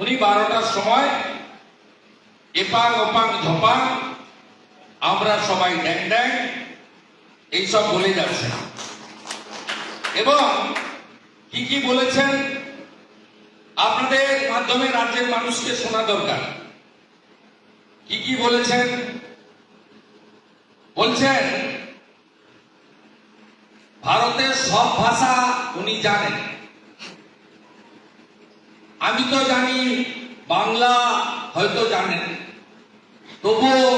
উনি বারোটার সময় এপাং ওপাং ধপাং, আমরা সবাই ড্যাং ড্যাং, এইসব বলে যাচ্ছেন এবং কি কি বলেছেন? আপনাদের মাধ্যমে রাজ্যের মানুষকে শোনা দরকার। কি কি বলেছেন? বলছেন, ভারতের সব ভাষা উনি জানেন। আমি তো জানি, বাংলা হয়তো জানেন তবুও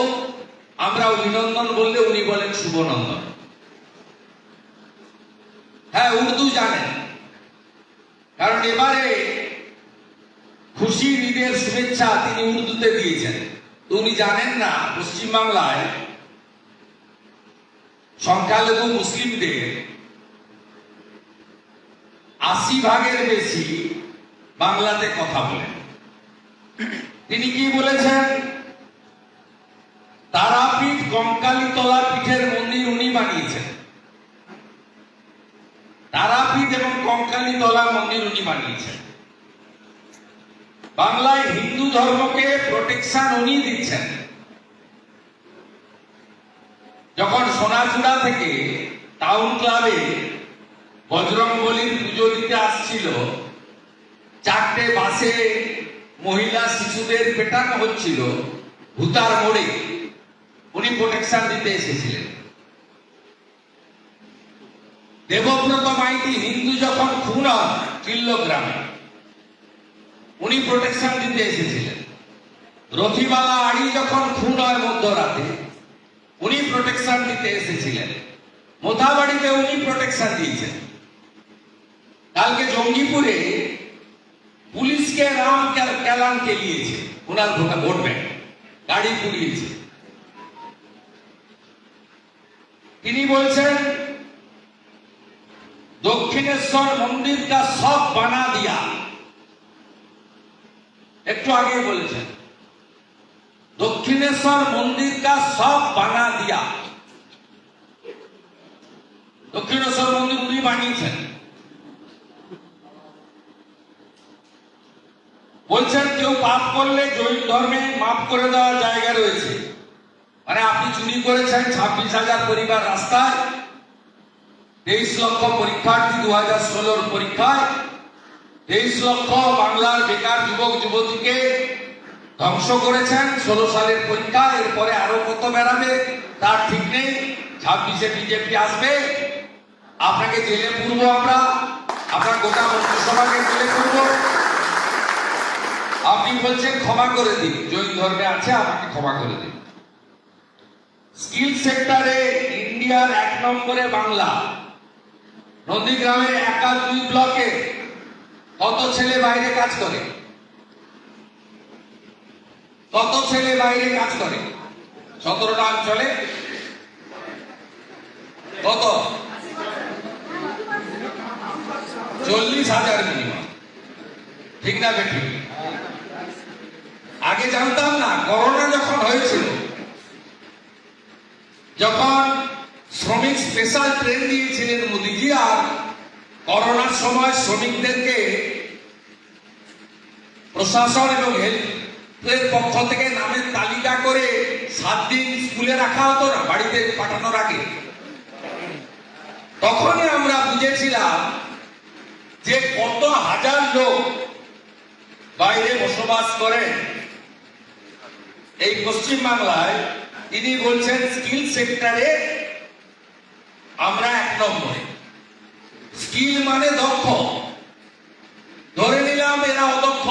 আমরা অভিনন্দন বললে উনি বলেন শুভনন্দন। হ্যাঁ উর্দু জানেন। কারণ এবারে খুশির ঈদের শুভেচ্ছা তিনি উর্দুতে দিয়েছেন। তো উনি জানেন না, পশ্চিমবাংলায় সংখ্যালঘু মুসলিমদের আশি ভাগের বেশি বাংলাতে কথা বলেন। তিনি কি বলেছেন? তারাপীঠ কঙ্কালীতলা পীঠের মন্দির উনি বানিয়েছেন। তারাপীঠ এবং কঙ্কালীতলা মন্দির উনি বানিয়েছেন। বাংলায় হিন্দু ধর্মকে প্রোটেকশন উনি দিচ্ছেন। যখন সোনাচূড়া থেকে টাউন ক্লাবে বজরং বলির পুজো দিতে আসছিল চারটে বাসে মহিলা শিশুদের পেটানো হচ্ছিল ভূতার মোড়ে। উনি প্রোটেকশন দিতে এসেছিলেন। দেবব্রত মাইতি হিন্দু যখন খুন হন কিল্লোগ্রামে, উনি প্রোটেকশন দিতে এসেছিলেন। রথিবালা আড়ি যখন খুন হয় মধ্যরাতে, উনি প্রোটেকশন দিতে এসেছিলেন। মোথাবাড়িতে উনি প্রোটেকশন দিয়েছেন। কালকে জঙ্গিপুরে পুলিশকে রাম কেলান কেলিয়েছে ওনার ভোটা ভোট ব্যাংক গাড়ি পুড়িয়েছে তিনি বলছেন দক্ষিণেশ্বর মন্দির কা সব বানা দিয়া একটু আগে বলেছেন দক্ষিণেশ্বর মন্দির কা সব বানা দিয়া দক্ষিণেশ্বর মন্দির উনি বানিয়েছেন বলছেন, কেউ পাপ করলে জৈন ধর্মে মাফ করে দেওয়ার জায়গা রয়েছে। মানে আপনি চুরি করেছেন ছাব্বিশ হাজার পরিবার রাস্তায়, তেইশ লক্ষ পরীক্ষার্থী দু হাজার ষোলোর পরীক্ষায়, তেইশ লক্ষ বাংলার বেকার যুবক, যুবতীকে ধ্বংস করেছেন ষোলো সালের পরীক্ষা, এরপরে আরও কত বেড়াবে তার ঠিক নেই, ছাব্বিশে বিজেপি আসবে। আপনাকে জেলে পুরবো আমরা আপনার গোটা মন্ত্রিসভাকে জেলে পুরবো। আপনি বলছেন ক্ষমা করে দিন। জৈন ধর্মে আছে, আমাকে ক্ষমা করে দিন। স্কিল সেক্টরে ইন্ডিয়ার এক নম্বরে বাংলা। নন্দীগ্রামের একা দুই ব্লকে কত ছেলে বাইরে কাজ করে? কত ছেলে বাইরে কাজ করে? সতেরোটা অঞ্চলে? কত? চল্লিশ হাজার মিনিমাম ঠিক না বেঠিক? আগে জানতাম না, করোনা যখন হয়েছিল, যখন শ্রমিক স্পেশাল ট্রেন দিয়েছিলেন মোদিজি আর করোনার সময় শ্রমিকদেরকে প্রশাসন এবং হেলথের পক্ষ থেকে নামের তালিকা করে সাত দিন স্কুলে রাখা হতো না, বাড়িতে পাঠানোর আগে। তখনই আমরা বুঝেছিলাম যে কত হাজার লোক বাইরে বসবাস করেন। এই পশ্চিম বাংলায় তিনি বলছেন, স্কিল সেক্টরে আমরা এক নম্বরে। স্কিল মানে দক্ষ। ধরে নিলাম এরা অদক্ষ।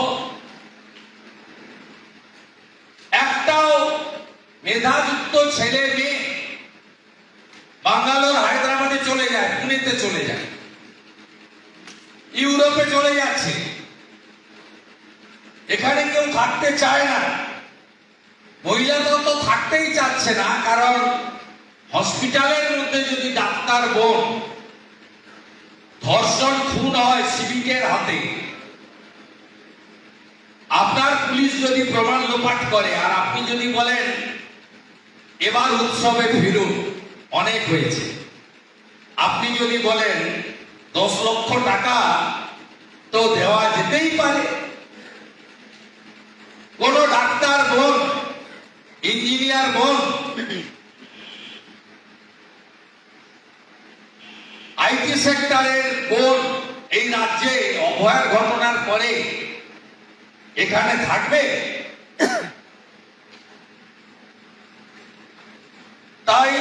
একটাও মেধাযুক্ত ছেলে মেয়ে বাঙ্গালোর হায়দ্রাবাদে চলে যায়, পুনেতে চলে যায়, ইউরোপে চলে যাচ্ছে। এখানে কেউ থাকতে চায় না। মহিলারা তো থাকতেই চাচ্ছে না, কারণ হসপিটালের মধ্যে যদি ডাক্তার বোন ধর্ষণ খুন হয় সিভিকের হাতে, আপনার পুলিশ যদি প্রমাণ লোপাট করে, আর আপনি যদি বলেন, এবার উৎসবে ফিরুন অনেক হয়েছে। আপনি যদি বলেন, দশ লক্ষ টাকা তো দেওয়া যেতেই পারে কোন ডাক্তার বোন ইঞ্জিনিয়ার বোন আইটি সেক্টরের বোন এই রাজ্যে অভয়ার ঘটনার পরে এখানে থাকবে। তাই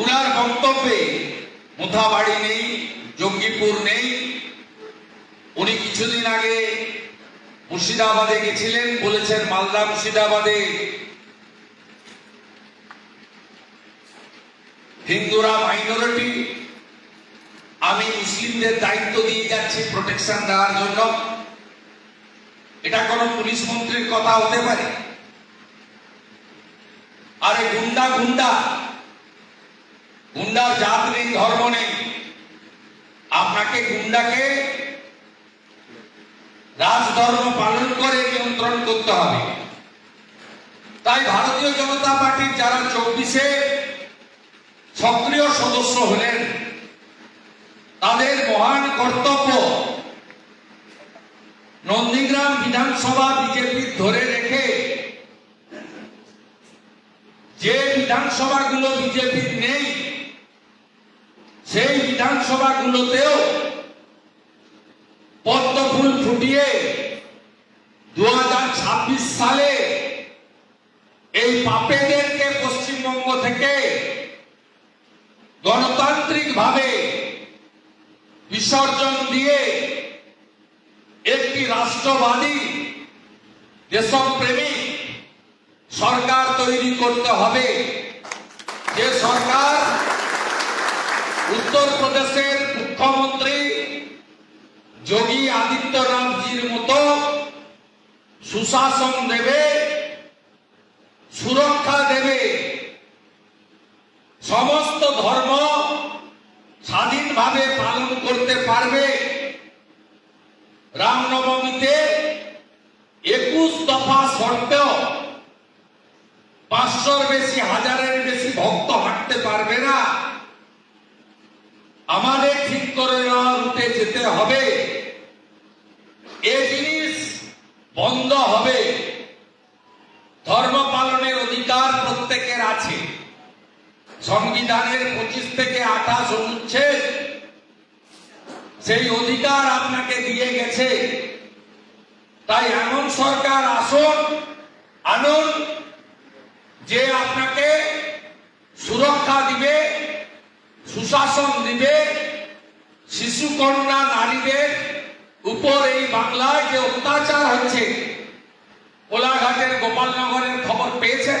উনার বক্তব্যে মোথাবাড়ি নেই, জঙ্গিপুর নেই। উনি কিছুদিন আগে মুর্শিদাবাদে গেছিলেন, বলেছেন মালদা, মুর্শিদাবাদে। হিন্দুরা মাইনরিটি আমি মুসলিমদের দায়িত্ব দিয়ে যাচ্ছি প্রোটেকশন দেওয়ার জন্য। এটা কোনো পুলিশ মন্ত্রীর কথা হতে পারে? আরে গুন্ডা গুন্ডা। গুন্ডার জাত নেই, ধর্ম নেই। আপনাকে গুন্ডাকে রাজধর্ম পালন করে নিয়ন্ত্রণ করতে হবে। তাই ভারতীয় জনতা পার্টির যারা চব্বিশে সক্রিয় সদস্য হলেন, তাদের মহান কর্তব্য নন্দীগ্রাম বিধানসভা বিজেপি ধরে রেখে যে বিধানসভাগুলো বিজেপির নেই, সেই বিধানসভাগুলোতেও পদ্ম ফুল ফুটিয়ে দু হাজার ছাব্বিশ সালে এই পাপেদেরকে পশ্চিমবঙ্গ থেকে গণতান্ত্রিক ভাবে বিসর্জন দিয়ে একটি রাষ্ট্রবাদী দেশপ্রেমিক সরকার তৈরি করতে হবে। যে সরকার উত্তরপ্রদেশের মুখ্যমন্ত্রী যোগী আদিত্যনাথজির মতো সুশাসন দেবে, সুরক্ষা দেবে, সমস্ত ধর্ম স্বাধীনভাবে পালন করতে পারবে। রামনবমীতে একুশ দফা সত্ত্বেও পাঁচশোর বেশি, হাজারের বেশি ভক্ত হাঁটতে পারবে না আমাদের ঠিক করে নেওয়া রুটে যেতে হবে এ জিনিস বন্ধ হবে ধর্ম পালনের অধিকার প্রত্যেকের আছে সংবিধানের পঁচিশ থেকে আঠাশ অনুচ্ছেদ, সেই অধিকার আপনাকে দিয়ে গেছে। তাই এমন সরকার আসুন, আনুন, যে আপনাকে সুরক্ষা দিবে, সুশাসন দিবে, শিশু কন্যা নারীদের উপর এই বাংলায় যে অত্যাচার হচ্ছে, কোলাঘাটের গোপালনগরের খবর পেয়েছেন?